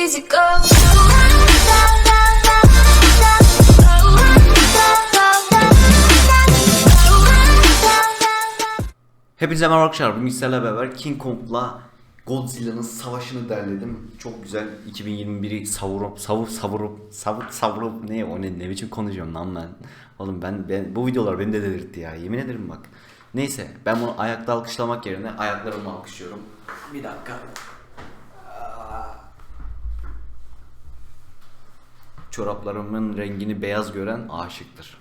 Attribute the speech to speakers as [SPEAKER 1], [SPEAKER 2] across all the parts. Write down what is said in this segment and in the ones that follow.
[SPEAKER 1] easy.
[SPEAKER 2] Hepinize merhaba arkadaşlar. Bugün sizlerle beraber King Kong'la Godzilla'nın savaşını derledim. Çok güzel 2021'i savurup savur savurup savur savurup ne o ne, ne biçim konuşuyorum lan ben. Oğlum ben, ben bu videolar beni de delirtti ya. Yemin ederim bak. Neyse ben bunu ayakta alkışlamak yerine ayaklarımla alkışlıyorum. Bir dakika. Çoraplarımın rengini beyaz gören aşıktır.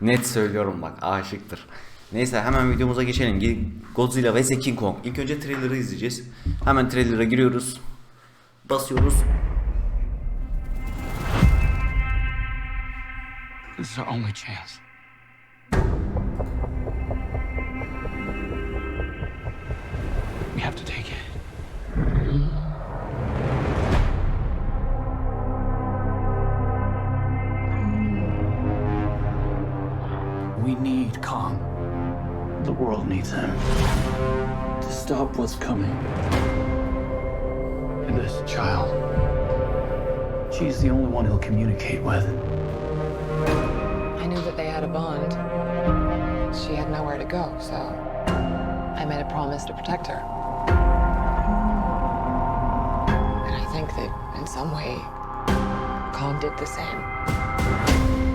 [SPEAKER 2] Net söylüyorum bak aşıktır. Neyse hemen videomuza geçelim. Ge- Godzilla vs King Kong. İlk önce trailer'ı izleyeceğiz. Hemen trailer'a giriyoruz. Basıyoruz.
[SPEAKER 3] This is our only chance. We need Kong. The world needs him to stop what's coming. And this child, she's the only one he'll communicate with.
[SPEAKER 4] I knew that they had a bond. She had nowhere to go, so I made a promise to protect her. And I think that in some way, Kong did the same.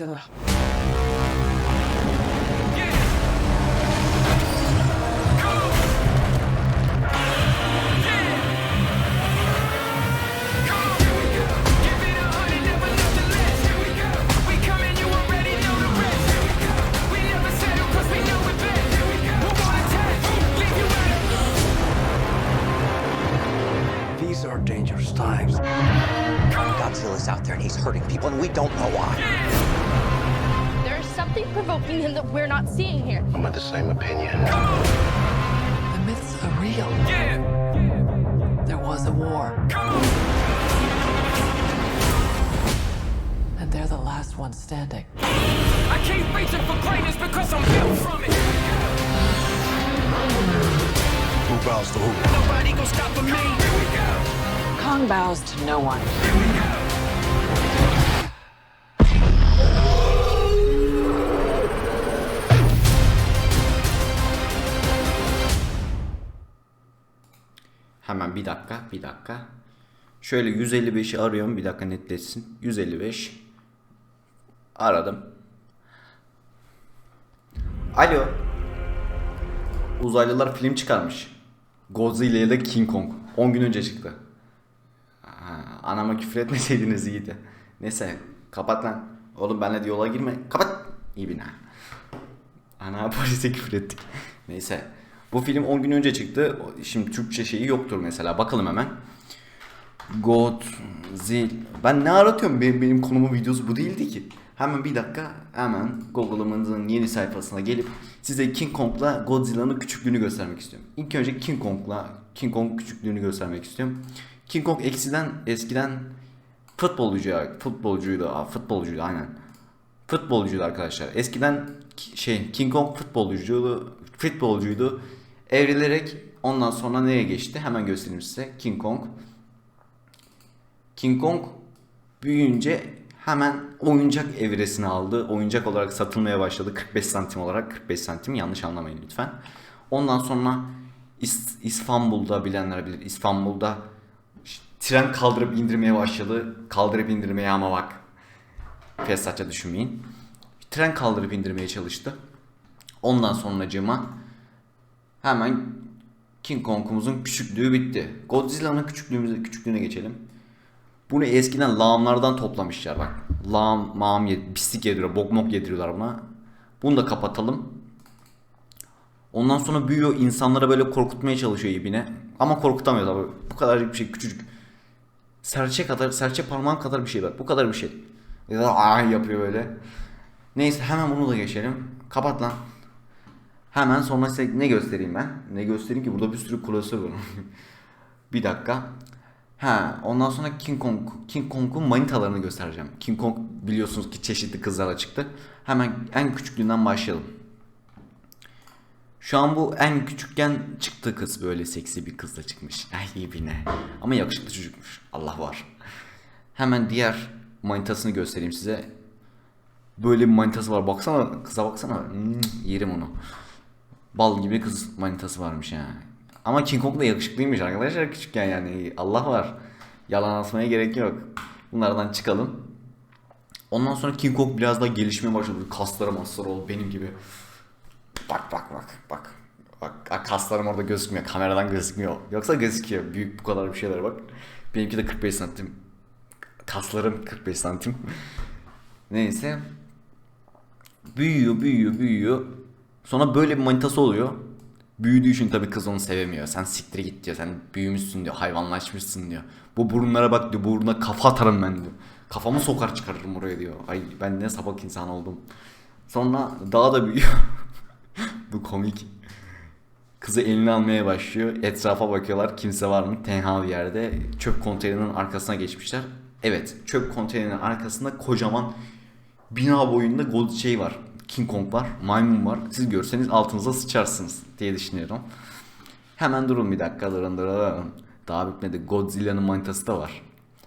[SPEAKER 5] These are dangerous times.
[SPEAKER 6] Godzilla's out there and he's hurting people, and we don't know why.
[SPEAKER 7] There's something provoking him that we're not seeing here.
[SPEAKER 5] I'm of the same opinion.
[SPEAKER 4] The myths are real. There was a war. And they're the last ones standing.
[SPEAKER 3] I keep reaching for greatness because I'm built from it.
[SPEAKER 5] Who bows to who?
[SPEAKER 3] Nobody gonna stop me. Here we go.
[SPEAKER 4] Kong bows to no one.
[SPEAKER 2] Hemen bir dakika, bir dakika. Şöyle 155'i arıyorum. Bir dakika netleşsin. 155. Aradım. Alo. Uzaylılar film çıkarmış. Godzilla ile King Kong. 10 gün önce çıktı. Ha, anama küfür etmeseydiniz iyiydi. Neyse kapat lan. Oğlum benle yola girme. Kapat. İyi bina. Ana polise küfür ettik. Neyse. Bu film 10 gün önce çıktı. Şimdi Türkçe şeyi yoktur mesela. Bakalım hemen. Godzilla. Ben ne aratıyorum? Benim, benim konumun videosu bu değildi ki. Hemen bir dakika hemen Google'ımızın yeni sayfasına gelip size King Kong'la Godzilla'nın küçüklüğünü göstermek istiyorum. İlk önce King Kong'la King Kong küçüklüğünü göstermek istiyorum. King Kong eskiden eskiden futbolcu futbolcuydu. Futbolcuydu aynen. Futbolcuydu arkadaşlar. Eskiden ki- şey King Kong futbolcuydu. Futbolcuydu. Evrilerek ondan sonra nereye geçti? Hemen göstereyim size. King Kong. King Kong büyüyünce hemen oyuncak evresini aldı. Oyuncak olarak satılmaya başladı. 45 santim olarak. 45 santim yanlış anlamayın lütfen. Ondan sonra İs- İstanbul'da bilenler bilir. İstanbul'da tren kaldırıp indirmeye başladı. Kaldırıp indirmeye ama bak. Fesatça düşünmeyin. Tren kaldırıp indirmeye çalıştı. Ondan sonracığıma hemen King Kong'umuzun küçüklüğü bitti. Godzilla'nın küçüklüğümüze küçüklüğüne geçelim. Bunu eskiden lağımlardan toplamışlar bak. Lağım, mağım, pislik yediriyor, bok mok yediriyorlar buna. Bunu da kapatalım. Ondan sonra büyüyor insanlara böyle korkutmaya çalışıyor ibine. Ama korkutamıyor tabii. Bu kadar bir şey küçücük. serçe kadar, serçe parmağım kadar bir şey bak. Bu kadar bir şey. Aa yapıyor böyle. Neyse hemen bunu da geçelim. Kapat lan. Hemen sonra size ne göstereyim ben? Ne göstereyim ki burada bir sürü klasör var. bir dakika. Ha, ondan sonra King Kong King Kong'un manitalarını göstereceğim. King Kong biliyorsunuz ki çeşitli kızlarla çıktı. Hemen en küçüklüğünden başlayalım. Şu an bu en küçükken çıktığı kız böyle seksi bir kızla çıkmış. Ay ibine. Ama yakışıklı çocukmuş. Allah var. Hemen diğer manitasını göstereyim size. Böyle bir manitası var. Baksana kıza baksana. Hmm, yerim onu. Bal gibi kız manitası varmış yani. Ama King Kong da yakışıklıymış arkadaşlar küçükken yani. Allah var. Yalan atmaya gerek yok. Bunlardan çıkalım. Ondan sonra King Kong biraz daha gelişmeye başladı. Kasları masları oldu benim gibi. Bak bak bak bak. Bak kaslarım orada gözükmüyor. Kameradan gözükmüyor. Yoksa gözüküyor. Büyük bu kadar bir şeyler bak. Benimki de 45 santim. Kaslarım 45 santim. Neyse. Büyüyor, büyüyor, büyüyor. Sonra böyle bir manitası oluyor. Büyüdüğü için tabii kız onu sevemiyor. Sen siktir git diyor. Sen büyümüşsün diyor. Hayvanlaşmışsın diyor. Bu burunlara bak diyor. Burnuna kafa atarım ben diyor. Kafamı sokar çıkarırım oraya diyor. Ay ben ne sabak insan oldum. Sonra daha da büyüyor. Bu komik. Kızı eline almaya başlıyor. Etrafa bakıyorlar. Kimse var mı? Tenha bir yerde. Çöp konteynerinin arkasına geçmişler. Evet. Çöp konteynerinin arkasında kocaman bina boyunda gold şey var. King Kong var. Maymun var. Siz görseniz altınıza sıçarsınız diye düşünüyorum. Hemen durun bir dakika. Durun durun. Daha bitmedi. Godzilla'nın manitası da var.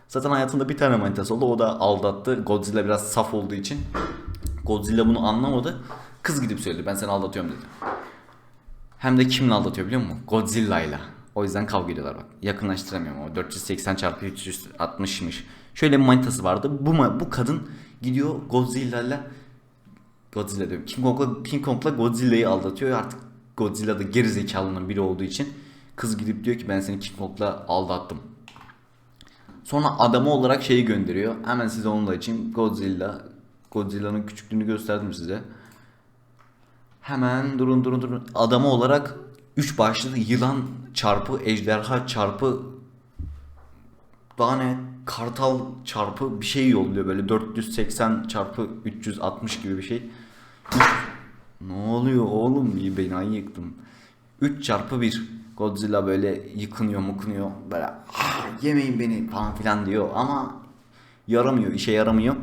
[SPEAKER 2] Zaten hayatında bir tane manitası oldu. O da aldattı. Godzilla biraz saf olduğu için. Godzilla bunu anlamadı. Kız gidip söyledi. Ben seni aldatıyorum dedi. Hem de kimle aldatıyor biliyor musun? Godzilla'yla. O yüzden kavga ediyorlar bak. Yakınlaştıramıyorum o 480 çarpı 360'mış. Şöyle bir manitası vardı. Bu bu kadın gidiyor Godzilla'yla Godzilla diyorum. King Kong'la, King Kong'la Godzilla'yı aldatıyor. Artık Godzilla da geri zekalının biri olduğu için kız gidip diyor ki ben seni King Kong'la aldattım. Sonra adamı olarak şeyi gönderiyor. Hemen size onu da açayım. Godzilla. Godzilla'nın küçüklüğünü gösterdim size. Hemen durun durun durun. Adamı olarak 3 başlı yılan çarpı ejderha çarpı daha ne kartal çarpı bir şey yolluyor böyle 480 çarpı 360 gibi bir şey. Ne oluyor oğlum iyi beni yıktım. 3 çarpı 1 Godzilla böyle yıkınıyor mukınıyor böyle ah, yemeyin beni falan filan diyor ama yaramıyor işe yaramıyor.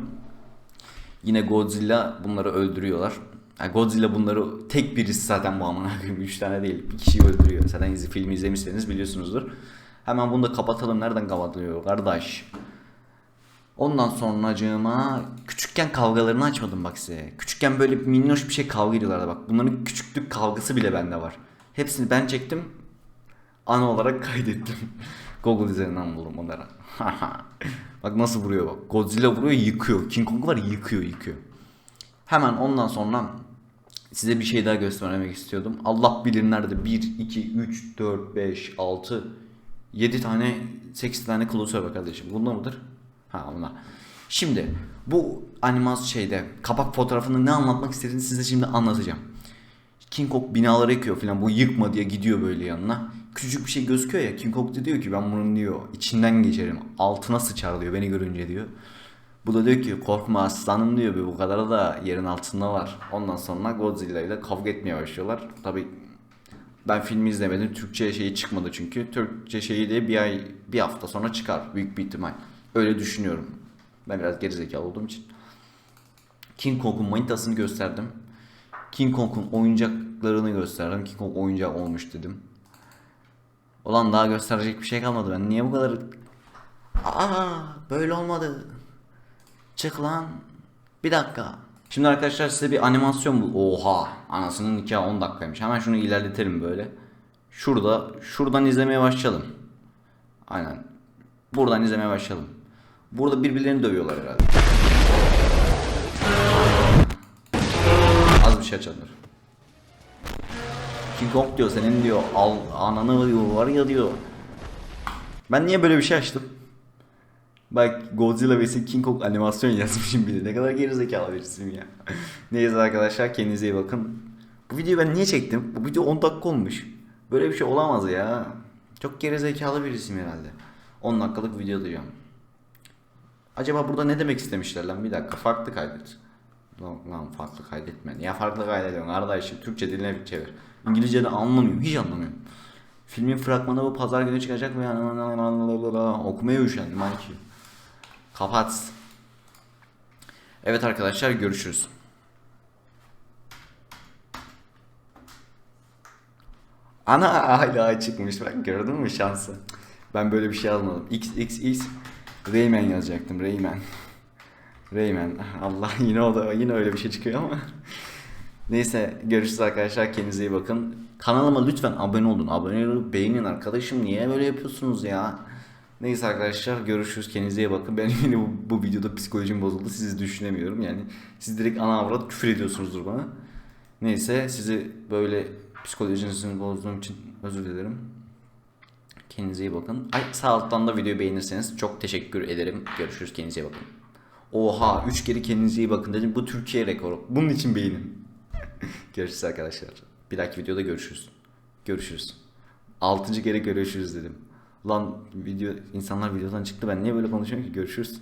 [SPEAKER 2] Yine Godzilla bunları öldürüyorlar. Yani Godzilla bunları tek birisi zaten bu amına koyayım 3 tane değil bir kişiyi öldürüyor. Zaten izi filmi izlemişseniz biliyorsunuzdur. Hemen bunu da kapatalım. Nereden kapatılıyor kardeş? Ondan sonracığıma küçükken kavgalarını açmadım bak size. Küçükken böyle minnoş bir şey kavga ediyorlardı bak. Bunların küçüklük kavgası bile bende var. Hepsini ben çektim. Ana olarak kaydettim. Google üzerinden buldum onları. bak nasıl vuruyor bak. Godzilla vuruyor yıkıyor. King Kong var yıkıyor yıkıyor. Hemen ondan sonra size bir şey daha göstermek istiyordum. Allah bilir nerede 1, 2, 3, 4, 5, 6, 7 tane 8 tane klasör var kardeşim. Bunda mıdır? Ha bunlar. Şimdi bu animasyon şeyde kapak fotoğrafında ne anlatmak istediğini size şimdi anlatacağım. King Kong binaları yıkıyor falan bu yıkma diye gidiyor böyle yanına. Küçücük bir şey gözüküyor ya King Kong diyor ki ben bunun diyor içinden geçerim altına sıçar diyor beni görünce diyor. Bu da diyor ki korkma aslanım diyor bu kadar da yerin altında var. Ondan sonra Godzilla ile kavga etmeye başlıyorlar. Tabi ben filmi izlemedim. Türkçe şeyi çıkmadı çünkü. Türkçe şeyi de bir ay, bir hafta sonra çıkar büyük bir ihtimal. Öyle düşünüyorum. Ben biraz gerizekalı olduğum için. King Kong'un manitasını gösterdim. King Kong'un oyuncaklarını gösterdim. King Kong oyuncak olmuş dedim. Ulan daha gösterecek bir şey kalmadı. Ben niye bu kadar... Aa böyle olmadı. Çık lan. Bir dakika. Şimdi arkadaşlar size bir animasyon bu. Oha. Anasının nikahı 10 dakikaymış. Hemen şunu ilerletelim böyle. Şurada. Şuradan izlemeye başlayalım. Aynen. Buradan izlemeye başlayalım. Burada birbirlerini dövüyorlar herhalde. Az bir şey açalım. King Kong diyor senin diyor al ananı diyor var ya diyor. Ben niye böyle bir şey açtım? Bak Godzilla vs King Kong animasyon yazmışım bile. Ne kadar gerizekalı birisiyim ya. Neyse arkadaşlar kendinize iyi bakın. Bu videoyu ben niye çektim? Bu video 10 dakika olmuş. Böyle bir şey olamaz ya. Çok gerizekalı birisiyim herhalde. 10 dakikalık video diyeceğim. Acaba burada ne demek istemişler lan? Bir dakika farklı kaydet. Lan, lan farklı kaydetme. Niye farklı kaydediyorsun kardeşim? Türkçe diline çevir. İngilizce de anlamıyorum. Hiç anlamıyorum. Filmin fragmanı bu pazar günü çıkacak ve okumaya üşendim Mikey. Kapat. Evet arkadaşlar görüşürüz. Ana hala çıkmış bak gördün mü şansı. Ben böyle bir şey yazmadım. XXX Rayman yazacaktım Rayman. Rayman. Allah yine o da yine öyle bir şey çıkıyor ama. Neyse görüşürüz arkadaşlar kendinize iyi bakın. Kanalıma lütfen abone olun. Abone olup beğenin arkadaşım. Niye böyle yapıyorsunuz ya? Neyse arkadaşlar görüşürüz kendinize iyi bakın. Benim yine bu, bu videoda psikolojim bozuldu. Sizi düşünemiyorum yani. Siz direkt ana avrat küfür ediyorsunuzdur bana. Neyse sizi böyle psikolojinizi bozduğum için özür dilerim. Kendinize iyi bakın. Ay sağ alttan da videoyu beğenirseniz çok teşekkür ederim. Görüşürüz kendinize iyi bakın. Oha 3 kere kendinize iyi bakın dedim. Bu Türkiye rekoru. Bunun için beğenin. görüşürüz arkadaşlar. Bir dahaki videoda görüşürüz. Görüşürüz. 6. kere görüşürüz dedim. Lan video insanlar videodan çıktı ben niye böyle konuşuyorum ki görüşürüz.